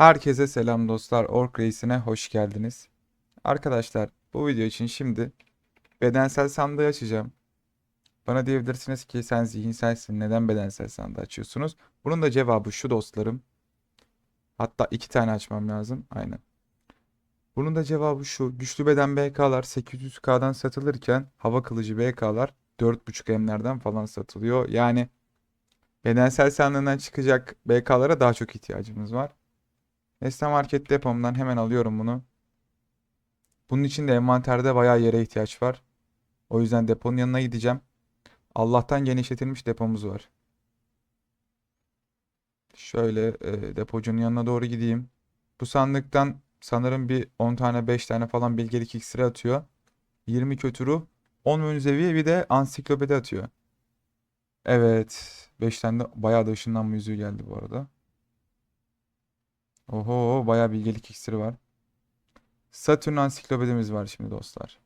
Herkese selam dostlar. Ork Reis'ine hoş geldiniz. Arkadaşlar bu video için şimdi bedensel sandığı açacağım. Bana diyebilirsiniz ki sen zihinselsin. Neden bedensel sandığı açıyorsunuz? Bunun da cevabı şu dostlarım. Hatta iki tane açmam lazım. Aynen. Bunun da cevabı şu. Güçlü beden BK'lar 800K'dan satılırken hava kılıcı BK'lar 4.5M'lerden falan satılıyor. Yani bedensel sandığından çıkacak BK'lara daha çok ihtiyacımız var. Nesne Market depomdan hemen alıyorum bunu. Bunun için de envanterde bayağı yere ihtiyaç var. O yüzden deponun yanına gideceğim. Allah'tan genişletilmiş depomuz var. Şöyle e, depocunun yanına doğru gideyim. Bu sandıktan sanırım bir 10 tane 5 tane falan bilgelik iksiri atıyor. 20 kötü ruh, 10 münzevi bir de ansiklopedi atıyor. Evet. 5 tane de bayağı da ışınlanma yüzüğü geldi bu arada. Oho bayağı bilgelik iksiri var. Satürn ansiklopedimiz var şimdi dostlar.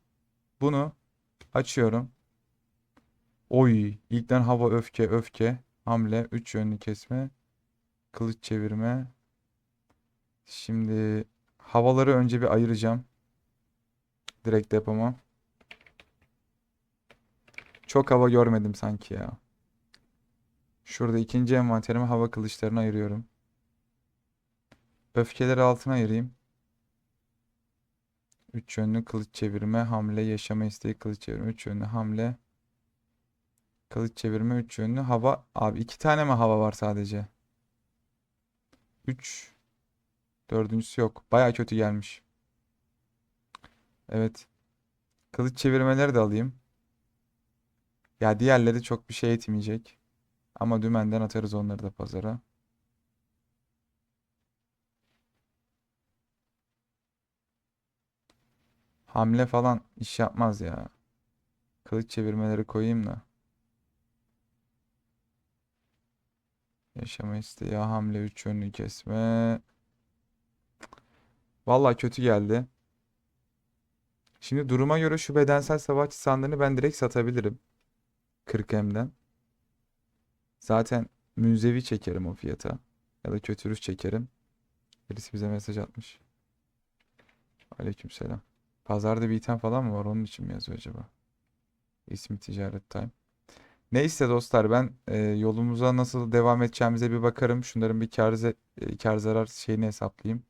Bunu açıyorum. Oy ilkten hava öfke öfke hamle 3 yönlü kesme kılıç çevirme. Şimdi havaları önce bir ayıracağım. Direkt depoma. Çok hava görmedim sanki ya. Şurada ikinci envanterime hava kılıçlarını ayırıyorum. Öfkeleri altına ayırayım. Üç yönlü kılıç çevirme, hamle, yaşama isteği, kılıç çevirme, üç yönlü hamle, kılıç çevirme, üç yönlü hava. Abi iki tane mi hava var sadece? Üç. Dördüncüsü yok. Baya kötü gelmiş. Evet. Kılıç çevirmeleri de alayım. Ya diğerleri çok bir şey etmeyecek. Ama dümenden atarız onları da pazara. Hamle falan iş yapmaz ya. Kılıç çevirmeleri koyayım da. Yaşama isteği hamle 3 yönlü kesme. Vallahi kötü geldi. Şimdi duruma göre şu bedensel savaşçı sandığını ben direkt satabilirim. 40M'den. Zaten münzevi çekerim o fiyata. Ya da kötü rüş çekerim. Birisi bize mesaj atmış. Aleykümselam. Pazarda bir item falan mı var? Onun için mi yazıyor acaba? İsmi Ticaret Time. Neyse dostlar ben e, yolumuza nasıl devam edeceğimize bir bakarım. Şunların bir kar, e, kar zarar şeyini hesaplayayım.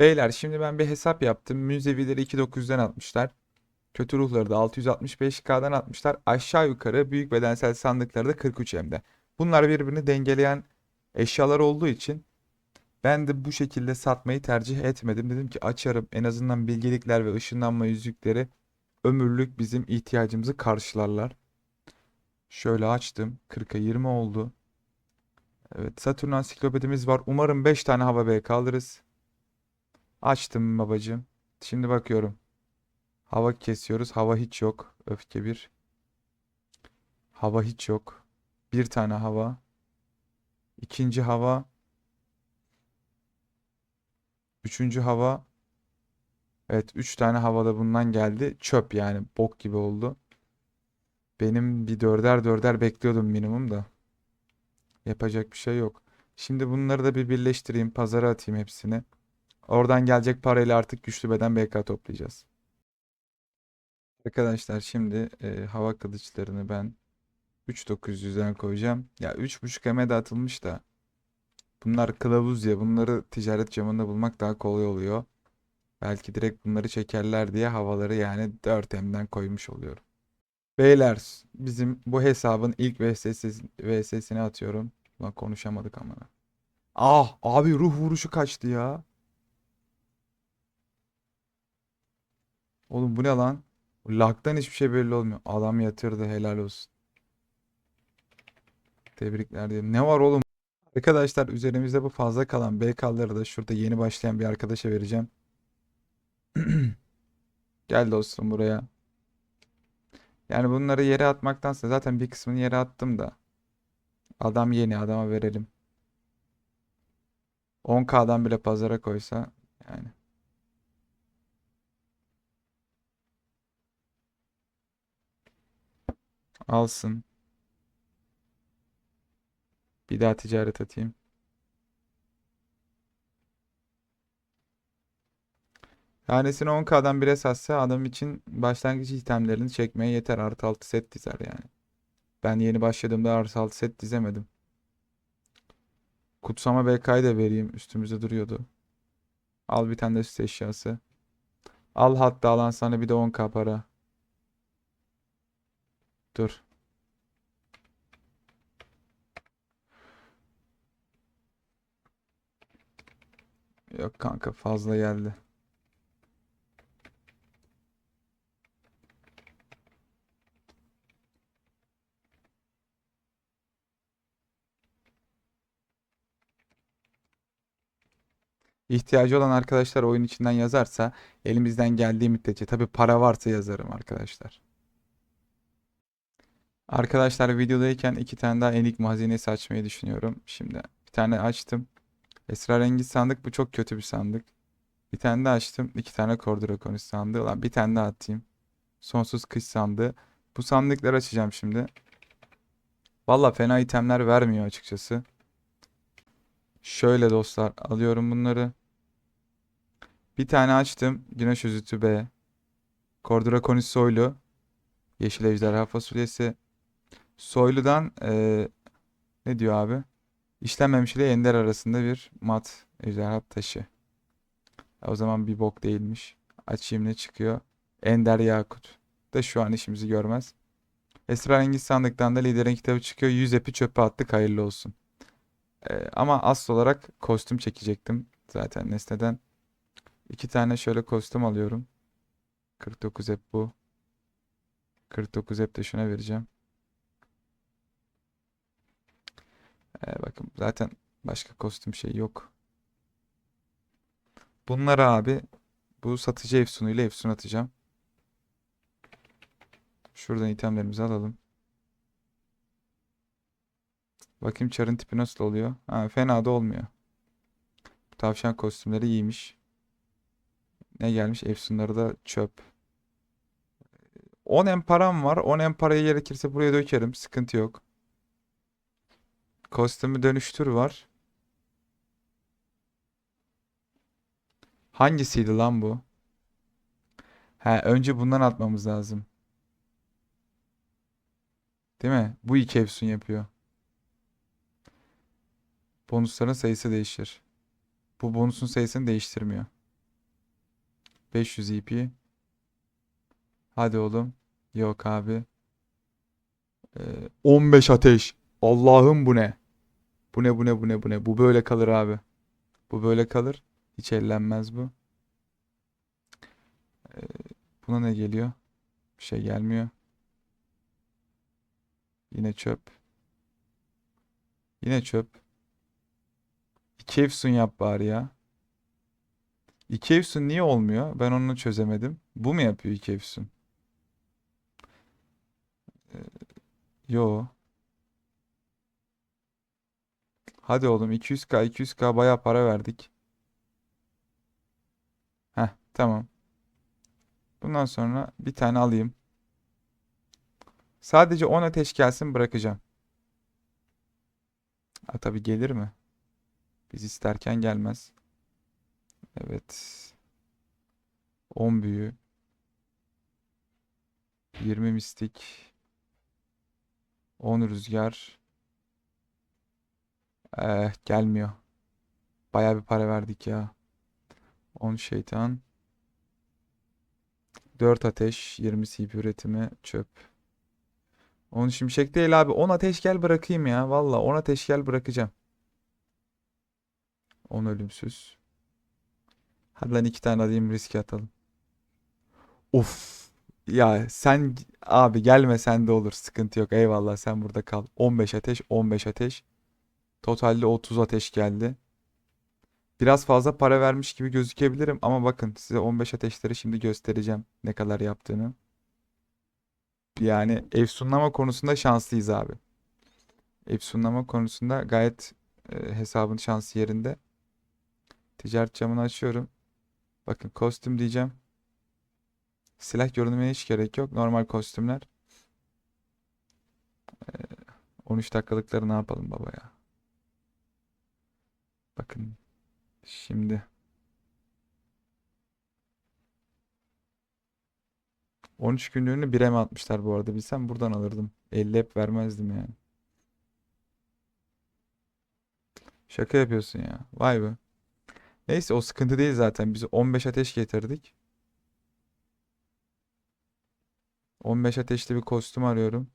Beyler şimdi ben bir hesap yaptım. Münzevileri 2900'den atmışlar. Kötü ruhları da 665K'dan atmışlar. Aşağı yukarı büyük bedensel sandıkları da 43M'de. Bunlar birbirini dengeleyen eşyalar olduğu için ben de bu şekilde satmayı tercih etmedim. Dedim ki açarım en azından bilgelikler ve ışınlanma yüzükleri ömürlük bizim ihtiyacımızı karşılarlar. Şöyle açtım. 40'a 20 oldu. Evet Satürn ansiklopedimiz var. Umarım 5 tane hava B kalırız. Açtım babacığım. Şimdi bakıyorum. Hava kesiyoruz. Hava hiç yok. Öfke 1. Hava hiç yok. Bir tane hava. İkinci hava. Üçüncü hava. Evet 3 tane havada bundan geldi. Çöp yani bok gibi oldu. Benim bir dörder dörder bekliyordum minimum da. Yapacak bir şey yok. Şimdi bunları da bir birleştireyim. Pazara atayım hepsini. Oradan gelecek parayla artık güçlü beden BK toplayacağız. Arkadaşlar şimdi e, hava kılıçlarını ben 3900'den koyacağım. Ya 3.5 eme de atılmış da. Bunlar kılavuz ya. Bunları ticaret camında bulmak daha kolay oluyor. Belki direkt bunları çekerler diye havaları yani 4M'den koymuş oluyorum. Beyler bizim bu hesabın ilk VSS VS'sini atıyorum. Lan konuşamadık ama. Ah abi ruh vuruşu kaçtı ya. Oğlum bu ne lan? Lag'dan hiçbir şey belli olmuyor. Adam yatırdı helal olsun. Tebrikler diyelim. Ne var oğlum? Arkadaşlar üzerimizde bu fazla kalan BK'ları da şurada yeni başlayan bir arkadaşa vereceğim. Gel dostum buraya. Yani bunları yere atmaktansa zaten bir kısmını yere attım da. Adam yeni adama verelim. 10K'dan bile pazara koysa yani. Alsın. Bir daha ticaret atayım. Tanesini 10K'dan 1'e satsa adam için başlangıç itemlerini çekmeye yeter. Artı 6 set dizer yani. Ben yeni başladığımda artı 6 set dizemedim. Kutsama BK'yı da vereyim. Üstümüzde duruyordu. Al bir tane de süs eşyası. Al hatta alan sana bir de 10K para. Dur. Yok kanka fazla geldi. İhtiyacı olan arkadaşlar oyun içinden yazarsa elimizden geldiği müddetçe tabii para varsa yazarım arkadaşlar. Arkadaşlar videodayken iki tane daha enigma hazinesi açmayı düşünüyorum. Şimdi bir tane açtım. Esrarengiz sandık bu çok kötü bir sandık. Bir tane daha açtım. iki tane Kordrakonis sandığı. Lan bir tane daha atayım. Sonsuz kış sandığı. Bu sandıkları açacağım şimdi. Valla fena itemler vermiyor açıkçası. Şöyle dostlar alıyorum bunları. Bir tane açtım. Güneş özütü B. Kordrakonis soylu. Yeşil ejderha fasulyesi. Soyludan eee, ne diyor abi? İşlenmemiş ile ender arasında bir mat ejderha taşı. O zaman bir bok değilmiş. Açayım ne çıkıyor? Ender Yakut. Da şu an işimizi görmez. Esrarengiz sandıktan da liderin kitabı çıkıyor. 100 epi çöpe attık hayırlı olsun. Ee, ama asıl olarak kostüm çekecektim. Zaten nesneden. iki tane şöyle kostüm alıyorum. 49 ep bu. 49 ep de şuna vereceğim. Ee, bakın zaten başka kostüm şey yok. Bunları abi bu satıcı efsunuyla efsun atacağım. Şuradan itemlerimizi alalım. Bakayım çarın tipi nasıl oluyor. Ha, fena da olmuyor. Tavşan kostümleri iyiymiş. Ne gelmiş? Efsunları da çöp. 10 em param var. 10 em parayı gerekirse buraya dökerim. Sıkıntı yok. Kostümü dönüştür var. Hangisiydi lan bu? He, önce bundan atmamız lazım. Değil mi? Bu iki efsun yapıyor. Bonusların sayısı değişir. Bu bonusun sayısını değiştirmiyor. 500 EP. Hadi oğlum. Yok abi. Ee, 15 ateş. Allah'ım bu ne? Bu ne bu ne bu ne bu ne? Bu böyle kalır abi. Bu böyle kalır. Hiç ellenmez bu. Ee, buna ne geliyor? Bir şey gelmiyor. Yine çöp. Yine çöp. İki efsun yap bari ya. İki efsun niye olmuyor? Ben onu çözemedim. Bu mu yapıyor iki efsun? Ee, yo. Hadi oğlum 200k 200k baya para verdik. Heh tamam. Bundan sonra bir tane alayım. Sadece 10 ateş gelsin bırakacağım. Ha, tabii gelir mi? Biz isterken gelmez. Evet. 10 büyü. 20 mistik. 10 rüzgar. Eh, gelmiyor. Baya bir para verdik ya. 10 şeytan. 4 ateş. 20 CP üretimi. Çöp. 10 şimşek değil abi. 10 ateş gel bırakayım ya. Valla 10 ateş gel bırakacağım. 10 ölümsüz. Hadi lan iki tane alayım riske atalım. Of. Ya sen abi gelme sen de olur. Sıkıntı yok. Eyvallah sen burada kal. 15 ateş 15 ateş. Totalde 30 ateş geldi. Biraz fazla para vermiş gibi gözükebilirim ama bakın size 15 ateşleri şimdi göstereceğim ne kadar yaptığını. Yani efsunlama konusunda şanslıyız abi. Efsunlama konusunda gayet e, hesabın şansı yerinde. Ticaret camını açıyorum. Bakın kostüm diyeceğim. Silah görünümüne hiç gerek yok. Normal kostümler. Ee, 13 dakikalıkları ne yapalım baba ya. Bakın şimdi 13 günlüğünü 1'e mi atmışlar bu arada bilsem buradan alırdım. 50 hep vermezdim yani. Şaka yapıyorsun ya. Vay be. Neyse o sıkıntı değil zaten. Biz 15 ateş getirdik. 15 ateşli bir kostüm arıyorum.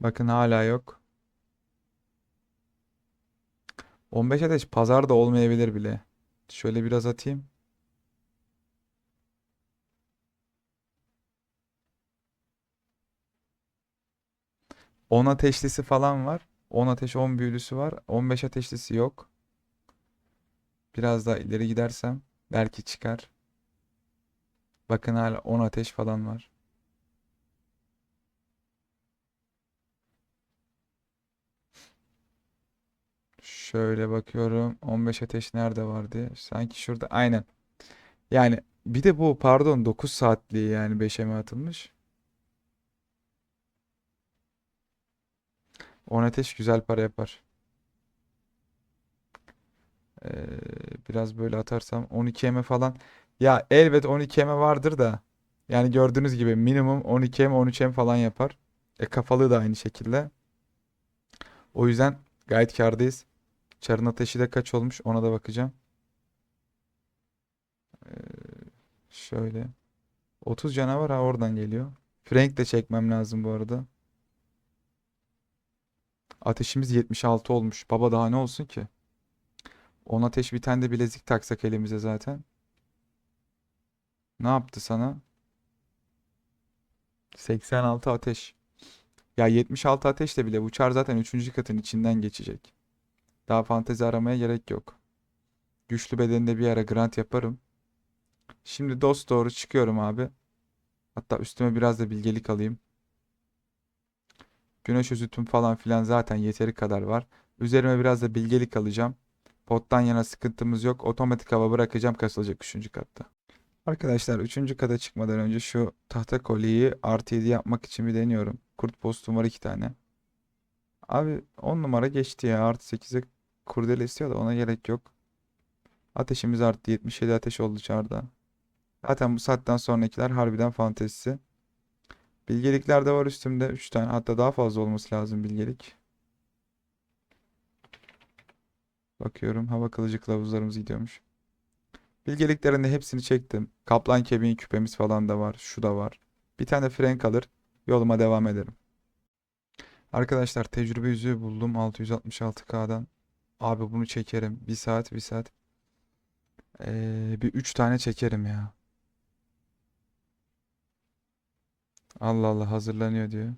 Bakın hala yok. 15 ateş pazarda olmayabilir bile. Şöyle biraz atayım. On ateşlisi falan var. 10 ateş 10 büyülüsü var. 15 ateşlisi yok. Biraz daha ileri gidersem belki çıkar. Bakın hala 10 ateş falan var. Şöyle bakıyorum. 15 ateş nerede vardı? Sanki şurada. Aynen. Yani bir de bu pardon 9 saatliği yani 5'e mi atılmış? 10 ateş güzel para yapar. Ee, biraz böyle atarsam 12 eme falan. Ya elbet 12 eme vardır da. Yani gördüğünüz gibi minimum 12 em 13 em falan yapar. E kafalığı da aynı şekilde. O yüzden gayet kârdayız. Çarın ateşi de kaç olmuş ona da bakacağım. Ee, şöyle. 30 canavar ha oradan geliyor. Frank de çekmem lazım bu arada. Ateşimiz 76 olmuş. Baba daha ne olsun ki? 10 ateş bir tane de bilezik taksak elimize zaten. Ne yaptı sana? 86 ateş. Ya 76 ateşle bile bu çar zaten 3. katın içinden geçecek. Daha fantezi aramaya gerek yok. Güçlü bedeninde bir ara grant yaparım. Şimdi dost doğru çıkıyorum abi. Hatta üstüme biraz da bilgelik alayım. Güneş özütüm falan filan zaten yeteri kadar var. Üzerime biraz da bilgelik alacağım. Pottan yana sıkıntımız yok. Otomatik hava bırakacağım kasılacak 3. katta. Arkadaşlar 3. kata çıkmadan önce şu tahta kolyeyi artı 7 yapmak için bir deniyorum. Kurt postum var 2 tane. Abi 10 numara geçti ya. Artı 8'e kurdele istiyor da ona gerek yok. Ateşimiz arttı. 77 ateş oldu çarda. Zaten bu saatten sonrakiler harbiden fantezisi. Bilgelikler de var üstümde. 3 tane hatta daha fazla olması lazım bilgelik. Bakıyorum hava kılıcı kılavuzlarımız gidiyormuş. Bilgeliklerin hepsini çektim. Kaplan kemiği küpemiz falan da var. Şu da var. Bir tane frenk alır. Yoluma devam ederim. Arkadaşlar tecrübe yüzüğü buldum 666K'dan. Abi bunu çekerim. Bir saat bir saat. Ee, bir 3 tane çekerim ya. Allah Allah hazırlanıyor diyor.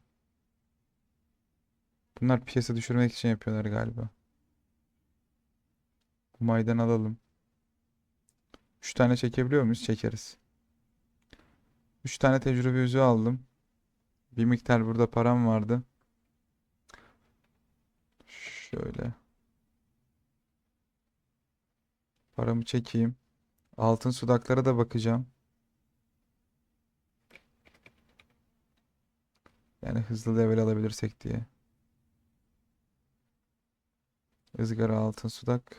Bunlar piyasa düşürmek için yapıyorlar galiba. Bu maydan alalım. 3 tane çekebiliyor muyuz? Çekeriz. 3 tane tecrübe yüzüğü aldım. Bir miktar burada param vardı. Şöyle. Paramı çekeyim. Altın sudaklara da bakacağım. Yani hızlı level alabilirsek diye. Izgara altın sudak.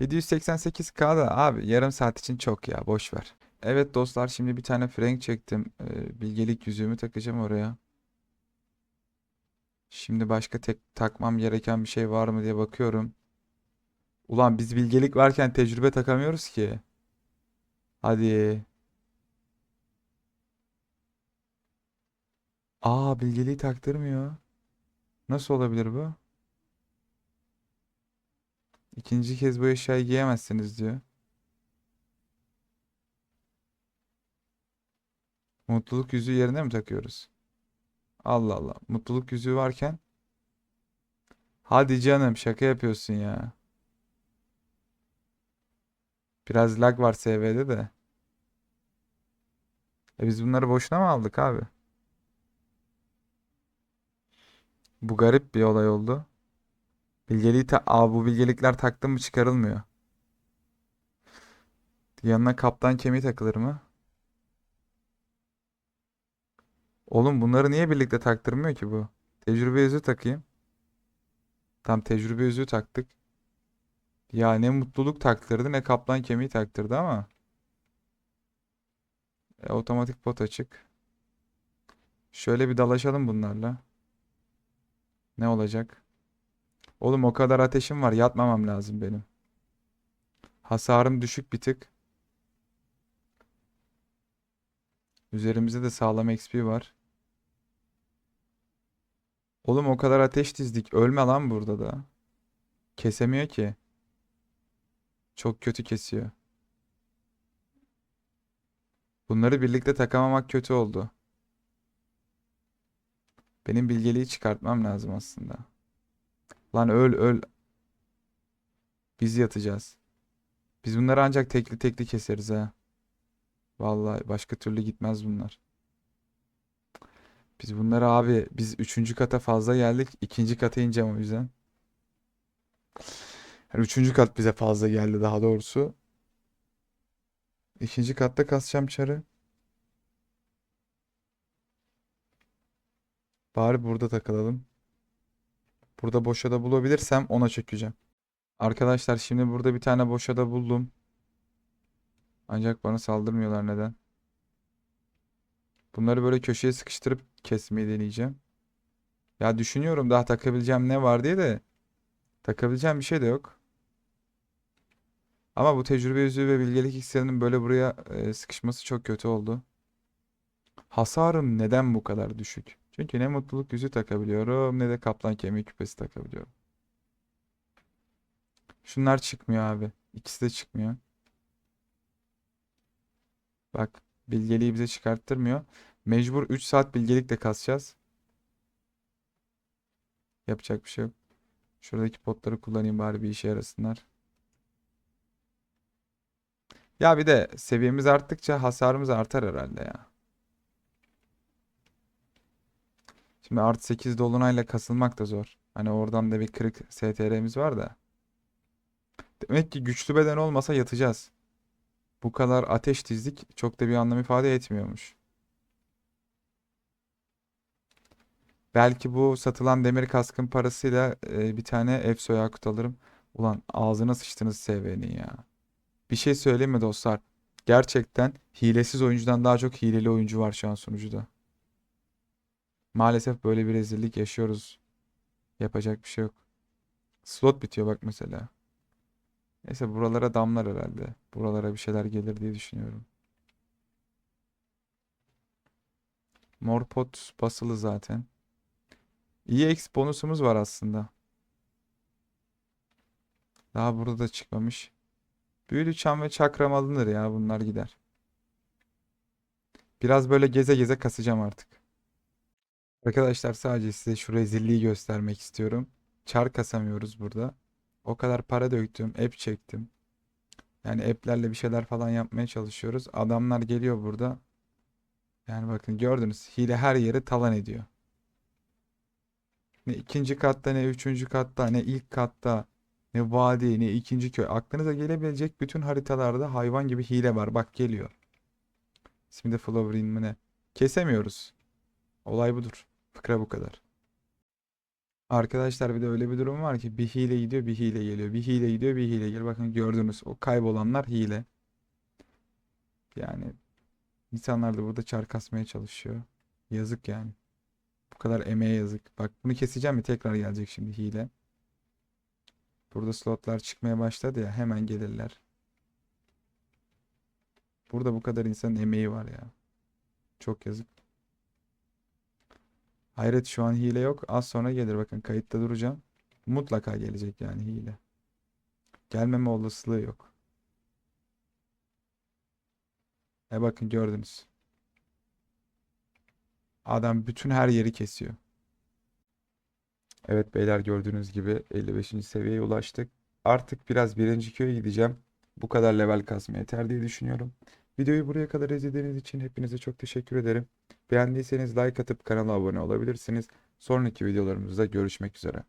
788k da abi yarım saat için çok ya boş ver. Evet dostlar şimdi bir tane frank çektim. Ee, bilgelik yüzüğümü takacağım oraya. Şimdi başka tek takmam gereken bir şey var mı diye bakıyorum. Ulan biz bilgelik varken tecrübe takamıyoruz ki. Hadi. Aa bilgeliği taktırmıyor. Nasıl olabilir bu? İkinci kez bu eşyayı giyemezsiniz diyor. Mutluluk yüzüğü yerine mi takıyoruz? Allah Allah. Mutluluk yüzüğü varken. Hadi canım şaka yapıyorsun ya. Biraz lag var SV'de de. E biz bunları boşuna mı aldık abi? Bu garip bir olay oldu. Bilgeliği ta Aa, bu bilgelikler taktım mı çıkarılmıyor. Yanına kaptan kemiği takılır mı? Oğlum bunları niye birlikte taktırmıyor ki bu? Tecrübe yüzüğü takayım. Tam tecrübe yüzüğü taktık. Ya ne mutluluk taktırdı ne kaplan kemiği taktırdı ama. E, otomatik pot açık. Şöyle bir dalaşalım bunlarla. Ne olacak? Oğlum o kadar ateşim var. Yatmamam lazım benim. Hasarım düşük bir tık. Üzerimizde de sağlam XP var. Oğlum o kadar ateş dizdik. Ölme lan burada da. Kesemiyor ki. Çok kötü kesiyor. Bunları birlikte takamamak kötü oldu. Benim bilgeliği çıkartmam lazım aslında. Lan öl öl. Biz yatacağız. Biz bunları ancak tekli tekli keseriz ha. Vallahi başka türlü gitmez bunlar. Biz bunları abi biz üçüncü kata fazla geldik. ikinci kata ineceğim o yüzden. Yani üçüncü kat bize fazla geldi daha doğrusu. İkinci katta kasacağım çarı. Bari burada takılalım. Burada boşa da bulabilirsem ona çökeceğim. Arkadaşlar şimdi burada bir tane boşa da buldum. Ancak bana saldırmıyorlar neden? Bunları böyle köşeye sıkıştırıp kesmeyi deneyeceğim. Ya düşünüyorum daha takabileceğim ne var diye de takabileceğim bir şey de yok. Ama bu tecrübe yüzüğü ve bilgelik iksirinin böyle buraya e, sıkışması çok kötü oldu. Hasarım neden bu kadar düşük? Çünkü ne mutluluk yüzüğü takabiliyorum ne de kaplan kemiği küpesi takabiliyorum. Şunlar çıkmıyor abi. İkisi de çıkmıyor. Bak bilgeliği bize çıkarttırmıyor. Mecbur 3 saat bilgelikle kasacağız. Yapacak bir şey yok. Şuradaki potları kullanayım bari bir işe yarasınlar. Ya bir de seviyemiz arttıkça hasarımız artar herhalde ya. Şimdi artı 8 dolunayla kasılmak da zor. Hani oradan da bir kırık STR'miz var da. Demek ki güçlü beden olmasa yatacağız. Bu kadar ateş dizdik çok da bir anlam ifade etmiyormuş. Belki bu satılan demir kaskın parasıyla e, bir tane Efso Yakut alırım. Ulan ağzına sıçtınız SV'nin ya. Bir şey söyleyeyim mi dostlar? Gerçekten hilesiz oyuncudan daha çok hileli oyuncu var şu an sunucuda. Maalesef böyle bir rezillik yaşıyoruz. Yapacak bir şey yok. Slot bitiyor bak mesela. Neyse buralara damlar herhalde. Buralara bir şeyler gelir diye düşünüyorum. Mor pot basılı zaten. EX bonusumuz var aslında. Daha burada da çıkmamış. Büyülü çam ve çakram alınır ya bunlar gider. Biraz böyle geze geze kasacağım artık. Arkadaşlar sadece size şu rezilliği göstermek istiyorum. Çar kasamıyoruz burada. O kadar para döktüm, app çektim. Yani app'lerle bir şeyler falan yapmaya çalışıyoruz. Adamlar geliyor burada. Yani bakın gördünüz hile her yeri talan ediyor. Ne ikinci katta ne üçüncü katta ne ilk katta ne vadi ne ikinci köy. Aklınıza gelebilecek bütün haritalarda hayvan gibi hile var. Bak geliyor. İsmi de Flowerin mi ne? Kesemiyoruz. Olay budur. Fıkra bu kadar. Arkadaşlar bir de öyle bir durum var ki bir hile gidiyor bir hile geliyor. Bir hile gidiyor bir hile geliyor. Bakın gördünüz o kaybolanlar hile. Yani insanlar da burada çar kasmaya çalışıyor. Yazık yani. Bu kadar emeğe yazık. Bak bunu keseceğim mi tekrar gelecek şimdi hile. Burada slotlar çıkmaya başladı ya hemen gelirler. Burada bu kadar insanın emeği var ya. Çok yazık. Hayret şu an hile yok. Az sonra gelir bakın kayıtta duracağım. Mutlaka gelecek yani hile. Gelmeme olasılığı yok. E bakın gördünüz. Adam bütün her yeri kesiyor. Evet beyler gördüğünüz gibi 55. seviyeye ulaştık. Artık biraz birinci köye gideceğim. Bu kadar level kasma yeter diye düşünüyorum. Videoyu buraya kadar izlediğiniz için hepinize çok teşekkür ederim. Beğendiyseniz like atıp kanala abone olabilirsiniz. Sonraki videolarımızda görüşmek üzere.